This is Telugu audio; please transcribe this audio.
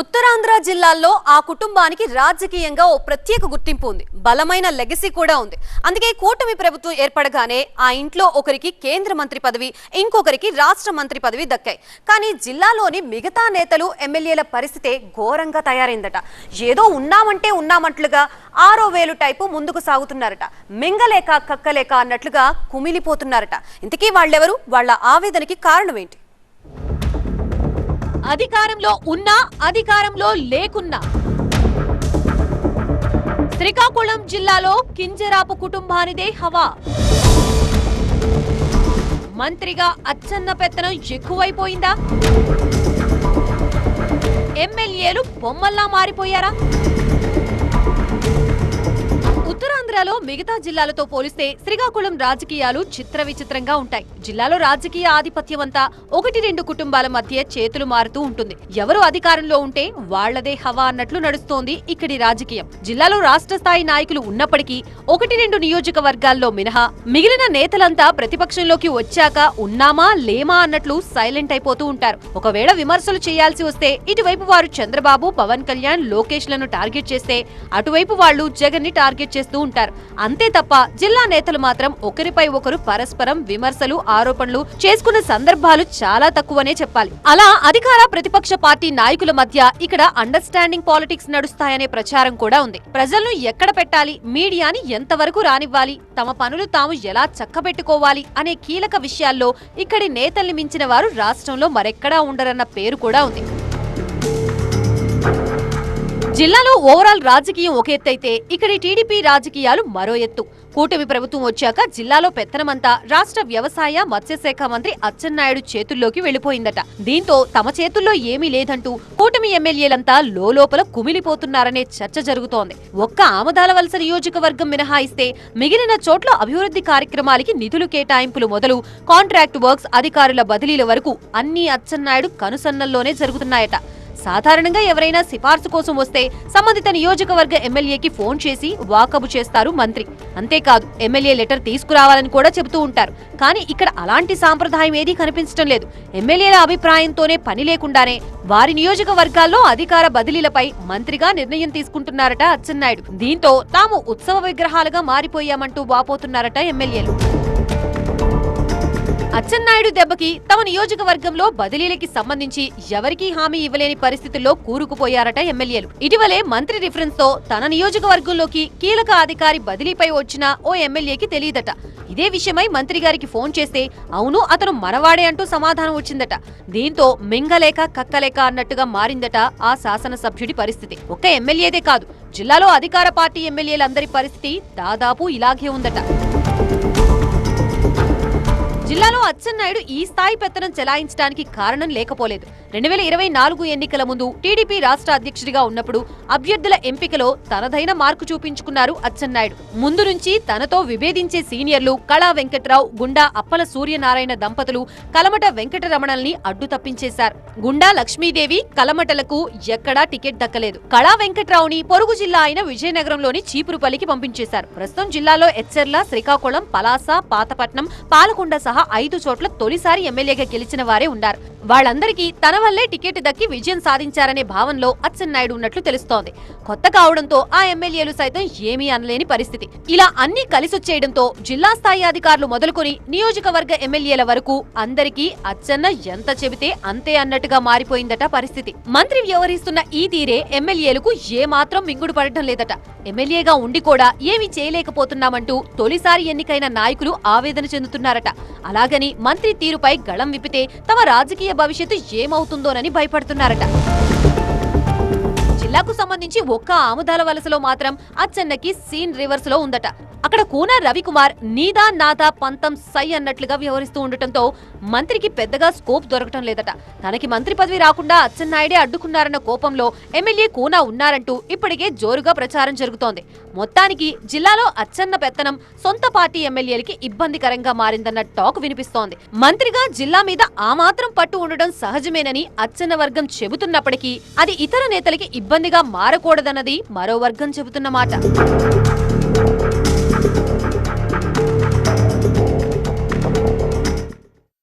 ఉత్తరాంధ్ర జిల్లాల్లో ఆ కుటుంబానికి రాజకీయంగా ఓ ప్రత్యేక గుర్తింపు ఉంది. బలమైన లెగసీ కూడా ఉంది. అందుకే కూటమి ప్రభుత్వం ఏర్పడగానే ఆ ఇంట్లో ఒకరికి కేంద్ర మంత్రి పదవి ఇంకొకరికి రాష్ట్ర మంత్రి పదవి దక్కాయి. కానీ జిల్లాలోని మిగతా నేతలు ఎమ్మెల్యేల పరిస్థితే ఘోరంగా తయారైందట. ఏదో ఉన్నామంటే ఉన్నామంట్లుగా ఆరో వేలు టైపు ముందుకు సాగుతున్నారట. మింగలేక కక్కలేక అన్నట్లుగా కుమిలిపోతున్నారట. ఇంతకీ వాళ్ళెవరు? వాళ్ళ ఆవేదనకి కారణం ఏంటి? అధికారంలో ఉన్నా అధికారంలో లేకున్నా. శ్రీకాకుళం జిల్లాలో కింజరాపు కుటుంబానిదే హవా. మంత్రిగా అచ్చన్న పెత్తనం ఎక్కువైపోయిందా? ఎమ్మెల్యేలు బొమ్మల్లా మారిపోయారా? ఉత్తరాంధ్రలో మిగతా జిల్లాలతో పోలిస్తే శ్రీకాకుళం రాజకీయాలు చిత్ర విచిత్రంగా ఉంటాయి. జిల్లాలో రాజకీయ ఆధిపత్యం అంతా ఒకటి రెండు కుటుంబాల మధ్య చేతులు మారుతూ ఉంటుంది. ఎవరు అధికారంలో ఉంటే వాళ్ళదే హవా అన్నట్లు నడుస్తోంది ఇక్కడి రాజకీయం. జిల్లాలో రాష్ట్ర స్థాయి నాయకులు ఉన్నప్పటికీ ఒకటి రెండు నియోజకవర్గాల్లో మినహా మిగిలిన నేతలంతా ప్రతిపక్షంలోకి వచ్చాక ఉన్నామా లేమా అన్నట్లు సైలెంట్ అయిపోతూ ఉంటారు. ఒకవేళ విమర్శలు చేయాల్సి వస్తే ఇటువైపు వారు చంద్రబాబు పవన్ కళ్యాణ్ లోకేష్లను టార్గెట్ చేస్తే అటువైపు వాళ్ళు జగన్ని టార్గెట్ చేస్తూ ఉంటారు. అంతే తప్ప జిల్లా నేతలు మాత్రం ఒకరిపై ఒకరు పరస్పరం విమర్శలు ఆరోపణలు చేసుకున్న సందర్భాలు చాలా తక్కువనే చెప్పాలి. అలా అధికార ప్రతిపక్ష పార్టీ నాయకుల మధ్య ఇక్కడ అండర్స్టాండింగ్ పాలిటిక్స్ నడుస్తాయనే ప్రచారం కూడా ఉంది. ప్రజలను ఎక్కడ పెట్టాలి? మీడియాని ఎంతవరకు రానివ్వాలి? తమ పనులు తాము ఎలా చక్కబెట్టుకోవాలి? అనే కీలక విషయాల్లో ఇక్కడి నేతల్ని మించిన వారు రాష్ట్రంలో మరెక్కడా ఉండరన్న పేరు కూడా ఉంది. జిల్లాలో ఓవరాల్ రాజకీయం ఒక ఎత్తైతే ఇక్కడి టీడీపీ రాజకీయాలు మరో ఎత్తు. కూటమి ప్రభుత్వం వచ్చాక జిల్లాలో పెత్తనమంతా రాష్ట్ర వ్యవసాయ మత్స్యశాఖ మంత్రి అచ్చెన్నాయుడు చేతుల్లోకి వెళ్ళిపోయిందట దీంతో తమ చేతుల్లో ఏమీ లేదంటూ కూటమి ఎమ్మెల్యేలంతా లోపల కుమిలిపోతున్నారనే చర్చ జరుగుతోంది. ఒక్క ఆమదాల వలస నియోజకవర్గం మినహాయిస్తే మిగిలిన చోట్ల అభివృద్ధి కార్యక్రమాలకి నిధులు కేటాయింపులు మొదలు కాంట్రాక్ట్ వర్క్స్ అధికారుల బదిలీల వరకు అన్ని అచ్చెన్నాయుడు కనుసన్నల్లోనే జరుగుతున్నాయట. సాధారణంగా ఎవరైనా సిఫార్సు కోసం వస్తే సంబంధిత నియోజకవర్గ ఎమ్మెల్యేకి ఫోన్ చేసి వాకబు చేస్తారు మంత్రి. అంతేకాదు ఎమ్మెల్యే లెటర్ తీసుకురావాలని కూడా చెబుతూ ఉంటారు. కానీ ఇక్కడ అలాంటి సాంప్రదాయం ఏదీ కనిపించడం లేదు. ఎమ్మెల్యేల అభిప్రాయంతోనే పని లేకుండానే వారి నియోజకవర్గాల్లో అధికార బదిలీలపై మంత్రిగా నిర్ణయం తీసుకుంటున్నారట అచ్చెన్నాయుడు. దీంతో తాము ఉత్సవ విగ్రహాలుగా మారిపోయామంటూ వాపోతున్నారట ఎమ్మెల్యేలు. అచ్చెన్నాయుడు దెబ్బకి తమ నియోజకవర్గంలో బదిలీలకి సంబంధించి ఎవరికీ హామీ ఇవ్వలేని పరిస్థితుల్లో కూరుకుపోయారట ఎమ్మెల్యేలు. ఇటీవలే మంత్రి రిఫరెన్స్తో తన నియోజకవర్గంలోకి కీలక అధికారి బదిలీపై వచ్చిన ఓ ఎమ్మెల్యేకి తెలియదట. ఇదే విషయమై మంత్రి గారికి ఫోన్ చేస్తే అవును అతను మనవాడే అంటూ సమాధానం వచ్చిందట. దీంతో మింగలేక కక్కలేక అన్నట్టుగా మారిందట ఆ శాసనసభ్యుడి పరిస్థితి. ఒక్క ఎమ్మెల్యేదే కాదు జిల్లాలో అధికార పార్టీ ఎమ్మెల్యేలందరి పరిస్థితి దాదాపు ఇలాగే ఉందట. జిల్లాలో అచ్చెన్నాయుడు ఈ స్థాయి పెత్తనం చెలాయించడానికి కారణం లేకపోలేదు. రెండు వేల ఇరవై నాలుగు ఎన్నికల ముందు టీడీపీ రాష్ట్ర అధ్యక్షుడిగా ఉన్నప్పుడు అభ్యర్థుల ఎంపికలో తనదైన మార్కు చూపించుకున్నారు అచ్చెన్నాయుడు. ముందు నుంచి తనతో విభేదించే సీనియర్లు కళా వెంకట్రావు గుండా అప్పల సూర్యనారాయణ దంపతులు కలమట వెంకటరమణల్ని అడ్డు తప్పించేశారు. గుండా లక్ష్మీదేవి కలమటలకు ఎక్కడా టికెట్ దక్కలేదు. కళా వెంకట్రావుని పొరుగు జిల్లా అయిన విజయనగరంలోని చీపురుపల్లికి పంపించేశారు. ప్రస్తుతం జిల్లాలో ఎచ్చెర్ల శ్రీకాకుళం పలాస పాతపట్నం పాలకొండ సహా ఐదు చోట్ల తొలిసారి ఎమ్మెల్యేగా గెలిచిన వారే ఉన్నారు. వాళ్ళందరికీ తన వల్లే టికెట్ దక్కి విజయం సాధించారనే భావనలో అచ్చెన్నాయుడు ఉన్నట్లు తెలుస్తోంది. కొత్త కావడంతో ఆ ఎమ్మెల్యేలు సైతం ఏమీ అనలేని పరిస్థితి. ఇలా అన్ని కలిసొచ్చేయడంతో జిల్లా స్థాయి అధికారులు మొదలుకొని నియోజకవర్గ ఎమ్మెల్యేల వరకు అందరికీ అచ్చెన్న ఎంత చెబితే అంతే అన్నట్టుగా మారిపోయిందట పరిస్థితి. మంత్రి వ్యవహరిస్తున్న ఈ తీరే ఎమ్మెల్యేలకు ఏమాత్రం మింగుడు పడటం లేదట. ఎమ్మెల్యేగా ఉండి కూడా ఏమీ చేయలేకపోతున్నామంటూ తొలిసారి ఎన్నికైన నాయకులు ఆవేదన చెందుతున్నారట. అలాగని మంత్రి తీరుపై గళం విప్పితే తమ రాజకీయ భవిష్యత్తు ఏమవుతుంది అవుతుందోనని భయపడుతున్నారట. జిల్లాకు సంబంధించి ఒక్క ఆముదాల వలసలో మాత్రం అచ్చెన్నకి సీన్ రివర్స్లో ఉందట. అక్కడ కూన రవికుమార్ నీదా నాదా పంతం సై అన్నట్లుగా వ్యవహరిస్తూ ఉండటంతో మంత్రికి పెద్దగా స్కోప్ దొరకటం లేదట. తనకి మంత్రి పదవి రాకుండా అచ్చెన్నాయుడే అడ్డుకున్నారన్న కోపంలో ఎమ్మెల్యే కూన ఉన్నారంటూ ఇప్పటికే జోరుగా ప్రచారం జరుగుతోంది. మొత్తానికి జిల్లాలో అచ్చెన్న పెత్తనం సొంత పార్టీ ఎమ్మెల్యేలకి ఇబ్బందికరంగా మారిందన్న టాక్ వినిపిస్తోంది. మంత్రిగా జిల్లా మీద ఆ మాత్రం పట్టు ఉండడం సహజమేనని అచ్చెన్న వర్గం చెబుతున్నప్పటికీ అది ఇతర నేతలకి ఇబ్బంది ఇబ్బందిగా మారకూడదన్నది మరో వర్గం చెబుతున్నమాట